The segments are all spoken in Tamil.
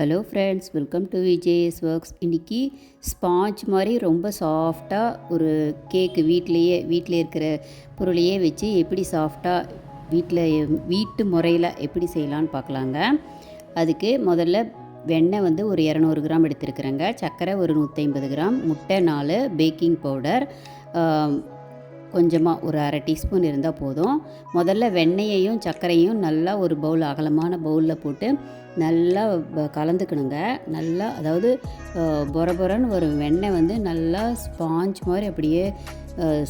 Hello friends welcome to VJS works இன்றைக்கி ஸ்பாஞ்ச் மாதிரி ரொம்ப சாஃப்டாக ஒரு கேக்கு வீட்டிலையே வீட்டில் இருக்கிற பொருளையே வச்சு எப்படி சாஃப்டாக வீட்டில் வீட்டு முறையில் எப்படி செய்யலான்னு பார்க்கலாங்க. அதுக்கு முதல்ல வெண்ணெய் வந்து ஒரு இரநூறு கிராம் எடுத்துருக்குறேங்க. சர்க்கரை ஒரு நூற்றி ஐம்பது கிராம் முட்டை நாலு பேக்கிங் பவுடர் கொஞ்சமாக ஒரு அரை டீஸ்பூன் இருந்தால் போதும். முதல்ல வெண்ணெயையும் சர்க்கரையும் நல்லா ஒரு பவுல் அகலமான பவுலில் போட்டு நல்லா கலந்துக்கணுங்க. நல்லா அதாவது பொர பொரன்னு ஒரு வெண்ணெய் வந்து நல்லா ஸ்பாஞ்ச் மாதிரி அப்படியே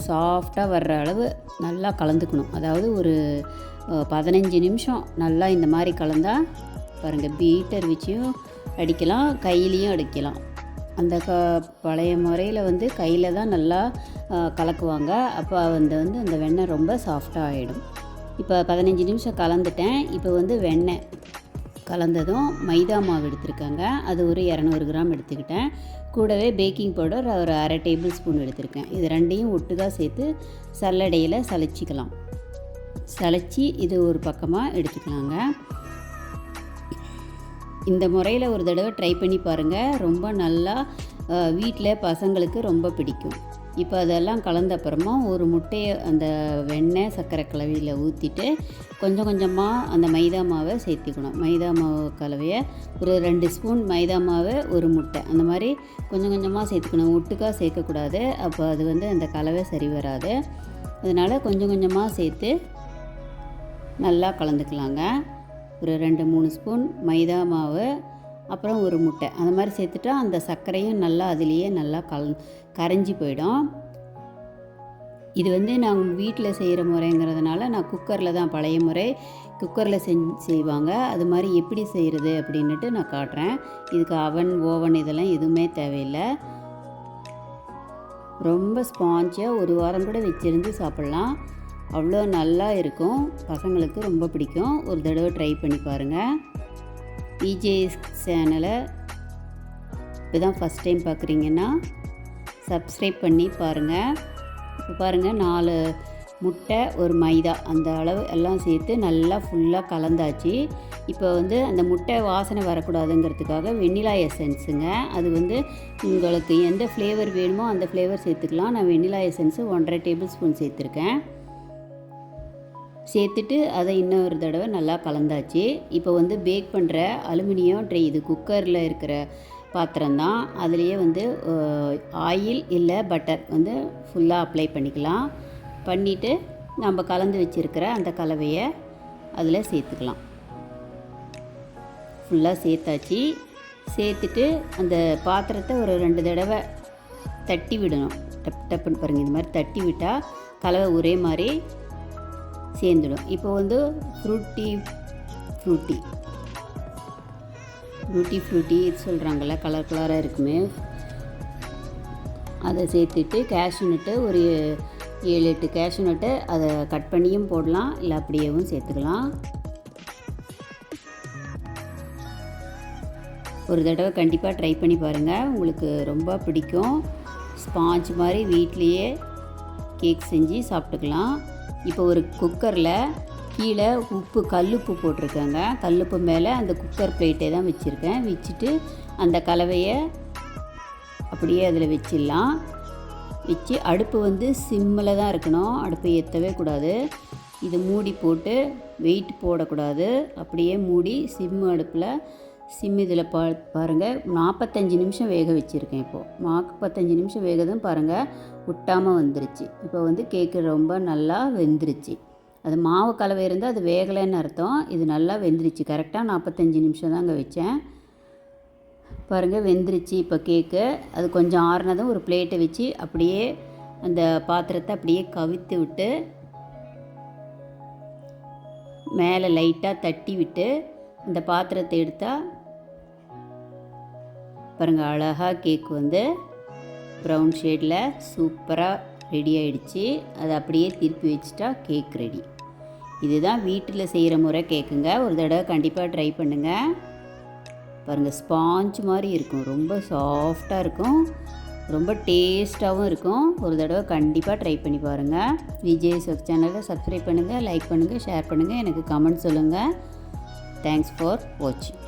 சாஃப்டாக வர்ற அளவு நல்லா கலந்துக்கணும். அதாவது ஒரு பதினஞ்சு நிமிஷம் நல்லா இந்த மாதிரி கலந்தால் பாருங்கள் பீட்டர் வச்சியும் அடிக்கலாம் கையிலையும் அடிக்கலாம். அந்த க பழைய முறையில் வந்து கையில் தான் நல்லா கலக்குவாங்க. அப்போ வந்து வந்து அந்த வெண்ணெய் ரொம்ப சாஃப்டாக ஆகிடும் இப்போ பதினஞ்சு நிமிஷம் கலந்துட்டேன். இப்போ வந்து வெண்ணெய் கலந்ததும் மைதா மாவு எடுத்திருக்காங்க. அது ஒரு இரநூறு கிராம் எடுத்துக்கிட்டேன். கூடவே பேக்கிங் பவுடர் ஒரு அரை டேபிள் ஸ்பூன் எடுத்திருக்கேன். இது ரெண்டையும் ஒட்டுக்காக சேர்த்து சல்லடையில் சலிச்சிக்கலாம் சளைச்சி இது ஒரு பக்கமாக எடுத்துக்கலாங்க. இந்த முறையில் ஒரு தடவை ட்ரை பண்ணி பாருங்கள் ரொம்ப நல்லா வீட்டில் பசங்களுக்கு ரொம்ப பிடிக்கும். இப்போ அதெல்லாம் கலந்த அப்புறமா ஒரு முட்டையை அந்த வெண்ணெய் சர்க்கரை கலவையில் ஊற்றிட்டு கொஞ்சம் கொஞ்சமாக அந்த மைதா மாவை சேர்த்திக்கணும். மைதா மாவு கலவையை ஒரு ரெண்டு ஸ்பூன் மைதா மாவு ஒரு முட்டை. அந்த மாதிரி கொஞ்சம் கொஞ்சமாக சேர்த்துக்கணும். ஒட்டுக்காக சேர்க்கக்கூடாது. அப்போ அது வந்து அந்த கலவை சரி வராது. அதனால் கொஞ்சம் கொஞ்சமாக சேர்த்து நல்லா கலந்துக்கலாங்க. ஒரு ரெண்டு மூணு ஸ்பூன் மைதா மாவு அப்புறம் ஒரு முட்டை. அந்த மாதிரி சேர்த்துட்டா அந்த சர்க்கரையும் நல்லா அதுலேயே நல்லா கல் கரைஞ்சி போயிடும். இது வந்து நாங்கள் வீட்டில் செய்கிற முறைங்கிறதுனால நான் குக்கரில் தான் பழைய முறை. குக்கரில் செஞ் செய்வாங்க. அது மாதிரி எப்படி செய்கிறது அப்படின்னுட்டு நான் காட்டுறேன். இதுக்கு அவன் ஓவன் இதெல்லாம் எதுவுமே தேவையில்லை. ரொம்ப ஸ்பாஞ்சாக ஒரு வாரம் கூட வச்சுருந்து சாப்பிட்லாம். அவ்வளோ நல்லா இருக்கும். பசங்களுக்கு ரொம்ப பிடிக்கும். ஒரு தடவை ட்ரை பண்ணி பாருங்கள் பிஜே சேனலை இப்போ தான் ஃபஸ்ட் டைம் பார்க்குறீங்கன்னா சப்ஸ்கிரைப் பண்ணி பாருங்கள் இப்போ பாருங்கள் நாலு முட்டை ஒரு மைதா அந்த அளவு எல்லாம் சேர்த்து நல்லா ஃபுல்லாக கலந்தாச்சு. இப்போ வந்து அந்த முட்டை வாசனை வரக்கூடாதுங்கிறதுக்காக வெண்ணிலா எசன்ஸுங்க அது வந்து உங்களுக்கு எந்த ஃப்ளேவர் வேணுமோ அந்த ஃப்ளேவர் சேர்த்துக்கலாம். நான் வெண்ணிலா எசன்ஸு ஒன்றரை டேபிள் ஸ்பூன் சேர்த்துருக்கேன். சேர்த்துட்டு அதை இன்னொரு தடவை நல்லா கலந்தாச்சு. இப்போ வந்து பேக் பண்ணுற அலுமினியம் ட்ரை இது குக்கரில் இருக்கிற பாத்திரம்தான் அதுலேயே வந்து ஆயில் இல்லை பட்டர் வந்து ஃபுல்லாக அப்ளை பண்ணிக்கலாம். பண்ணிவிட்டு நம்ம கலந்து வச்சுருக்கிற அந்த கலவையை அதில் சேர்த்துக்கலாம். ஃபுல்லாக சேர்த்தாச்சு. சேர்த்துட்டு அந்த பாத்திரத்தை ஒரு ரெண்டு தடவை தட்டி விடணும். டப் டப்புன்னு பாருங்கள் இந்த மாதிரி தட்டி விட்டால் கலவை ஒரே மாதிரி சேர்ந்துடும். இப்போ வந்து ஃப்ரூட்டி ஃப்ரூட்டி ஃப்ரூட்டி ஃப்ரூட்டி சொல்கிறாங்கள கலர் கலராக இருக்குமே. அதை சேர்த்துட்டு கேஷ்யூ நட்டு ஒரு ஏழு எட்டு கேஷ்யூ நட்டு அதை கட் பண்ணியும் போடலாம் இல்லை அப்படியேவும் சேர்த்துக்கலாம். ஒரு தடவை கண்டிப்பாக ட்ரை பண்ணி பாருங்கள் உங்களுக்கு ரொம்ப பிடிக்கும். ஸ்பாஞ்ச் மாதிரி வீட்லேயே கேக் செஞ்சு சாப்பிட்டுக்கலாம். இப்போ ஒரு குக்கரில் கீழே உப்பு கல்லுப்பு போட்டிருக்கேங்க. கல்லுப்பு மேலே அந்த குக்கர் பிளேட்டை தான் வச்சுருக்கேன். வச்சுட்டு அந்த கலவையை அப்படியே அதில் வச்சிடலாம். வச்சு அடுப்பு வந்து சிம்மில் தான் இருக்கணும். அடுப்பை ஏற்றவே கூடாது. இது மூடி போட்டு வெயிட் போடக்கூடாது. அப்படியே மூடி சிம்மு அடுப்பில் சிம் இதில் பா பாருங்கள் நாற்பத்தஞ்சு நிமிஷம் வேக வச்சுருக்கேன் இப்போது நாற்பத்தஞ்சு நிமிஷம் வேகதும் பாருங்கள் ஒட்டாமல் வந்துருச்சு. இப்போ வந்து கேக்கு ரொம்ப நல்லா வெந்துருச்சு. அது மாவு கலவை இருந்தால் அது வேகலைன்னு அர்த்தம். இது நல்லா வெந்துருச்சு. கரெக்டாக நாற்பத்தஞ்சு நிமிஷம் தாங்க வச்சேன். பாருங்கள் வெந்துருச்சு இப்போ கேக்கு. அது கொஞ்சம் ஆறுனதும் ஒரு பிளேட்டை வச்சு அப்படியே அந்த பாத்திரத்தை அப்படியே கவித்து விட்டு மேலே லைட்டாக தட்டி விட்டு இந்த பாத்திரத்தை எடுத்தால் பாருங்கள் அழகாக கேக் வந்து ப்ரௌன் ஷேடில் சூப்பராக ரெடி ஆகிடுச்சி அதை அப்படியே திருப்பி வச்சுட்டா கேக் ரெடி இதுதான் வீட்டில் செய்கிற முறை கேக்குங்க ஒரு தடவை கண்டிப்பாக ட்ரை பண்ணுங்கள் பாருங்கள் ஸ்பாஞ்ச் மாதிரி இருக்கும். ரொம்ப சாஃப்டாக இருக்கும். ரொம்ப டேஸ்ட்டாகவும் இருக்கும். ஒரு தடவை கண்டிப்பாக ட்ரை பண்ணி பாருங்கள் விஜய் சக் சேனலை சப்ஸ்கிரைப் பண்ணுங்கள் லைக் பண்ணுங்கள் ஷேர் பண்ணுங்கள் எனக்கு கமெண்ட் சொல்லுங்கள் தேங்க்ஸ் ஃபார் வாட்சிங்